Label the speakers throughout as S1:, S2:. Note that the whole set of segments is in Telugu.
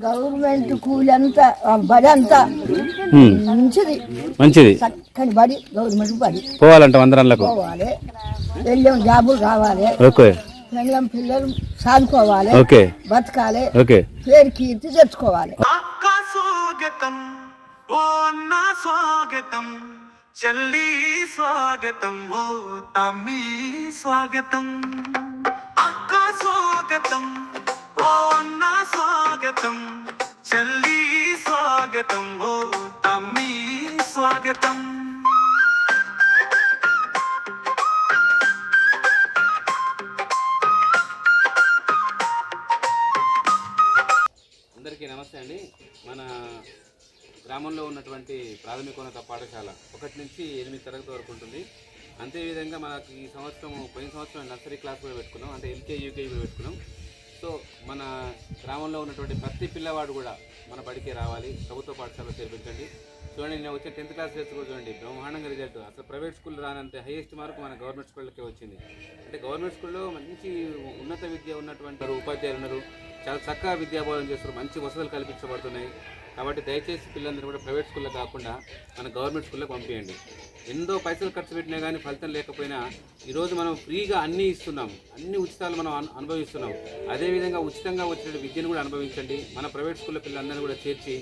S1: గవర్నమెంట్ కూలి అంతా బడి అంతా
S2: ఉమ్,
S1: మంచిది.
S2: మంచిది.
S1: చక్కని బడి గవర్నమెంట్ బడి
S2: పోవాలంట వందనాలకు.
S1: పోవాలి. వెళ్ళాం జాబులు రావాలి.
S2: ఓకే.
S1: పిల్లం పిల్లలు సాదుకోవాలి.
S2: ఓకే.
S1: బతకాలి.
S2: ఓకే.
S1: పేరు కీర్తి తెచ్చుకోవాలి.
S3: అక్క స్వాగతం ఓ అన్న స్వాగతం చెల్లి స్వాగతం ఓ తమ్మి స్వాగతం. అక్క స్వాగతం. స్వాగతం. చెల్లి స్వాగతం. ఓ తమ్మి స్వాగతం.
S2: అందరికీ నమస్తే అండి. మన గ్రామంలో ఉన్నటువంటి ప్రాథమికోన్నత పాఠశాల ఒకటి నుంచి ఎనిమిది తరగతి వరకు ఉంటుంది. అంతేవిధంగా మనకి ఈ సంవత్సరం పోయిన సంవత్సరం నర్సరీ క్లాస్ కూడా పెట్టుకున్నాం. అంటే ఎల్కేజీ యూకేజీ కూడా పెట్టుకున్నాం. సో మన గ్రామంలో ఉన్నటువంటి ప్రతి పిల్లవాడు కూడా మన బడికి రావాలి. ప్రభుత్వ పాఠశాలలో చేర్పించండి. చూడండి నేను వచ్చే టెన్త్ క్లాస్ కూడా చూడండి. బ్రహ్మాండంగా రిజల్ట్ అసలు ప్రైవేట్ స్కూల్ రానంత హైయెస్ట్ మార్క్ మన గవర్నమెంట్ స్కూళ్ళకే వచ్చింది. అంటే గవర్నమెంట్ స్కూల్లో మంచి ఉన్నత విద్య ఉన్నటువంటి ఉపాధ్యాయులు ఉన్నారు. చాలా చక్కగా విద్యాబోధన చేస్తారు మంచి వసతులు కల్పించబడుతున్నాయి. కాబట్టి దయచేసి పిల్లలందరూ కూడా ప్రైవేట్ స్కూల్లో కాకుండా మన గవర్నమెంట్ స్కూల్లో పంపించండి ఎంతో పైసలు ఖర్చు పెట్టినా కానీ ఫలితం లేకపోయినా ఈరోజు మనం ఫ్రీగా అన్నీ ఇస్తున్నాం. అన్ని ఉచితాలు మనం అనుభవిస్తున్నాం. అదేవిధంగా ఉచితంగా వచ్చిన విద్యను కూడా అనుభవించండి. మన ప్రైవేట్ స్కూల్లో పిల్లలందరినీ కూడా చేర్చి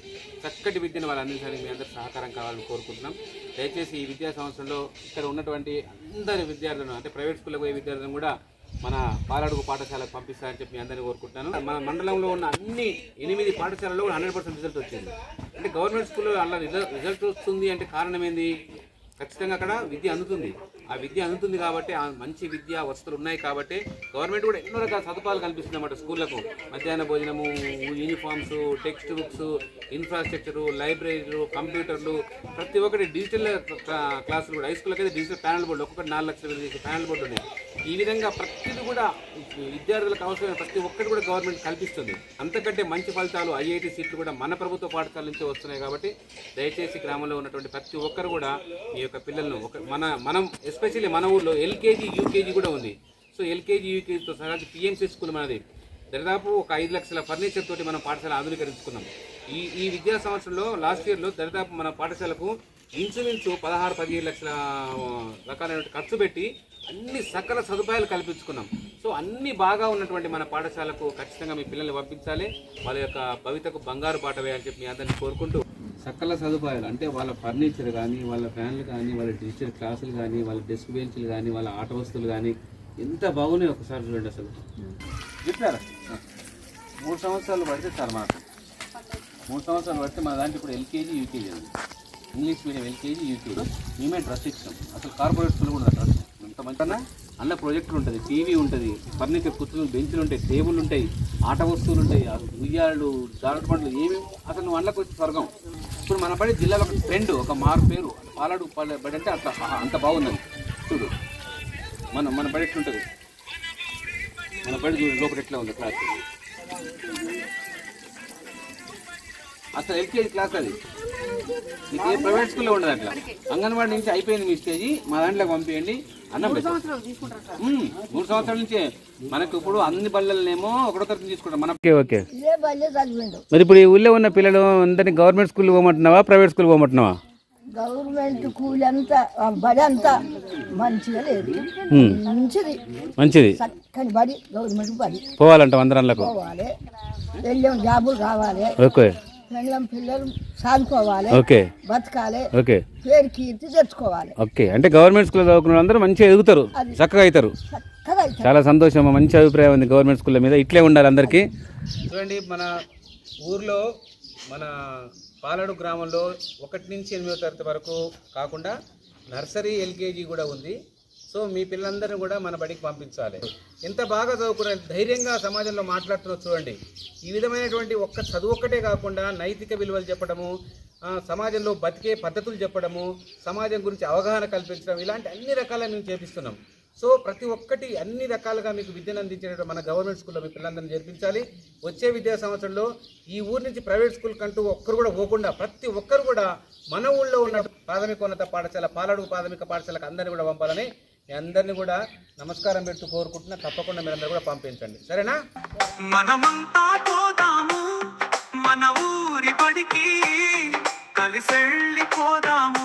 S2: చక్కటి విద్యను వాళ్ళు అందించడానికి మీ అందరూ సహకారం కావాలని కోరుకుంటున్నాం. దయచేసి ఈ విద్యా సంవత్సరంలో ఇక్కడ ఉన్నటువంటి అందరి విద్యార్థులను అంటే ప్రైవేట్ స్కూల్లో పోయే విద్యార్థులను కూడా మన పాలడుగు పాఠశాలకు పంపిస్తారని చెప్పి మీ అందరినీ కోరుకుంటున్నాను. మన మండలంలో ఉన్న అన్ని ఎనిమిది పాఠశాలలో కూడా హండ్రెడ్ పర్సెంట్ రిజల్ట్ వచ్చింది. అంటే గవర్నమెంట్ స్కూల్లో అలా రిజల్ట్ వస్తుంది అంటే కారణం ఏంది? ఖచ్చితంగా అక్కడ విద్య అందుతుంది. ఆ విద్య అందుతుంది కాబట్టి ఆ మంచి విద్య వసతులు ఉన్నాయి కాబట్టి గవర్నమెంట్ కూడా ఎన్నో రకాల సదుపాయాలు కల్పిస్తుంది అన్నమాట స్కూళ్ళకు. మధ్యాహ్న భోజనము యూనిఫామ్స్ టెక్స్ట్ బుక్స్ ఇన్ఫ్రాస్ట్రక్చరు లైబ్రరీలు కంప్యూటర్లు ప్రతి ఒక్కటి డిజిటల్ క్లాసులు కూడా. హై స్కూల్కి అయితే డిజిటల్ ప్యానల్ బోర్డు ఒక్కొక్కటి నాలుగు లక్షల చేసే ప్యానల్ బోర్డు ఉన్నాయి. ఈ విధంగా ప్రతిది కూడా విద్యార్థులకు అవసరమైన ప్రతి ఒక్కటి కూడా గవర్నమెంట్ కల్పిస్తుంది. అంతకంటే మంచి ఫలితాలు ఐఐటి సీట్లు కూడా మన ప్రభుత్వ పాఠశాల నుంచి వస్తున్నాయి కాబట్టి దయచేసి గ్రామంలో ఉన్నటువంటి ప్రతి ఒక్కరు కూడా మీ యొక్క పిల్లలను ఒక మన మనం ఎస్పెషల్లీ మన ఊళ్ళో ఎల్కేజీ యూకేజీ కూడా ఉంది. సో ఎల్కేజీ యూకేజీతో సహా పిఎంసీ స్కూల్ మనది. దాదాపు ఒక ఐదు లక్షల ఫర్నిచర్ తోటి మనం పాఠశాల ఆధునీకరించుకున్నాం. ఈ ఈ విద్యా సంవత్సరంలో లాస్ట్ ఇయర్లో దాదాపు మన పాఠశాలకు ఇంచుమించు పదహారు పదిహేడు లక్షల రకాలైనటువంటి రకాలైన ఖర్చు పెట్టి అన్ని సకల సదుపాయాలు కల్పించుకున్నాం. సో అన్ని బాగా ఉన్నటువంటి మన పాఠశాలకు ఖచ్చితంగా మీ పిల్లల్ని పంపించాలి. వాళ్ళ యొక్క భవితకు బంగారు బాట వేయాలని చెప్పి మీ అందరిని కోరుకుంటూ సకల సదుపాయాలు అంటే వాళ్ళ ఫర్నిచర్ కానీ వాళ్ళ ఫ్యాన్లు కానీ వాళ్ళ డిజిటల్ క్లాసులు కానీ వాళ్ళ డెస్క్ బెంచ్లు కానీ వాళ్ళ ఆట వస్తువులు కానీ ఎంత బాగున్నాయి ఒకసారి చూడండి అసలు. చెప్పారా? మూడు సంవత్సరాలు పడితే సార్ మాకు. మూడు సంవత్సరాలు పడితే మా దాంట్లో ఇప్పుడు ఎల్కేజీ యూకేజీ ఉంది. English medium LKG UKG. మేమే డ్రెస్ ఇస్తాం అసలు కార్పొరేట్ స్కూల్ కూడా డ్రెస్ ఎంత మంచిగా అన్న ప్రొజెక్టర్ ఉంటుంది టీవీ ఉంటుంది ఫర్నిచర్ కుర్చీలు బెంచ్లు ఉంటాయి టేబుల్ ఉంటాయి ఆట వస్తువులు ఉంటాయి ఆ ఉయ్యాళ్ళు జారుడు పండ్లు ఏమేమి? అసలు నువ్వు అన్నకు వచ్చి స్వర్గం. ఇప్పుడు మన బడి జిల్లాలో ఒక ట్రెండ్ ఒక మారు పేరు పాలాడు పాల- బడి అంటే అట్లా అంత బాగుందని చూడు మన మన బడి ఎట్లుంటుంది మన బడి లోపల ఎట్లా ఉంది క్లాస్ అసలు ఎల్కేజీ క్లాస్ అది. మీకు ఏ ప్రైవేట్ స్కూల్లో ఉండదు అట్లా. అంగన్వాడీ నుంచి అయిపోయింది మీ స్టేజీ మా దాంట్లోకి పంపించండి అన్నం మూడు సంవత్సరాల నుంచే. మనకు ఇప్పుడు అన్ని బల్లలనేమో ఒకటో తరగతి తీసుకుంటాం. మన ఓకే మరి ఇప్పుడు ఈ ఊళ్ళో ఉన్న పిల్లలు అందరినీ గవర్నమెంట్ స్కూల్ పోమంటున్నావా ప్రైవేట్ స్కూల్ పోమంటున్నావా?
S1: గవర్నమెంట్ కూలి అంతా బడి అంతా మంచిగా లేదు. మంచిది.
S2: మంచిది.
S1: చక్కని బడి గవర్నమెంట్ బడి.
S2: పోవాలంట వందరాలకు
S1: పోవాలి. వెళ్ళాం జాబులు రావాలి
S2: ఓకే.
S1: పిల్లం పిల్లలు సాదుకోవాలి
S2: ఓకే.
S1: బతకాలి
S2: ఓకే.
S1: పేరు కీర్తి తెచ్చుకోవాలి.
S2: ఓకే. అంటే గవర్నమెంట్ స్కూల్లో చదువుకున్న అందరూ మంచిగా ఎదుగుతారు చక్కగా అవుతారు. చాలా సంతోషం మంచి అభిప్రాయం ఉంది గవర్నమెంట్ స్కూళ్ళ మీద. ఇట్లే ఉండాలి అందరికీ. చూడండి మన ఊర్లో మన పాలడు గ్రామంలో ఒకటి నుంచి ఎనిమిదో తరగతి వరకు కాకుండా నర్సరీ ఎల్కేజీ కూడా ఉంది. సో మీ పిల్లలందరినీ కూడా మన బడికి పంపించాలి. ఎంత బాగా చదువుకున్న ధైర్యంగా సమాజంలో మాట్లాడుతున్నారు చూడండి. ఈ విధమైనటువంటి ఒక్క చదువు ఒక్కటే కాకుండా నైతిక విలువలు చెప్పడము సమాజంలో బతికే పద్ధతులు చెప్పడము సమాజం గురించి అవగాహన కల్పించడం ఇలాంటి అన్ని రకాల మేము చేపిస్తున్నాం. సో ప్రతి ఒక్కటి అన్ని రకాలుగా మీకు విద్యను అందించేట మన గవర్నమెంట్ స్కూల్లో మీ పిల్లలందరినీ చేర్పించాలి. వచ్చే విద్యా సంవత్సరంలో ఈ ఊరు నుంచి ప్రైవేట్ స్కూల్ కంటూ ఒక్కరు కూడా పోకుండా ప్రతి ఒక్కరు కూడా మన ఊళ్ళో ఉన్న ప్రాథమికోన్నత పాఠశాల పాలడుగు ప్రాథమిక పాఠశాలకు అందరినీ కూడా పంపాలని అందరినీ కూడా నమస్కారం పెట్టు కోరుకుంటున్నా. తప్పకుండా మీరందరూ కూడా పంపించండి. సరేనా?
S3: మనమంతా పోదాము మన ఊరి బడికి కలిసెళ్ళిపోదాము.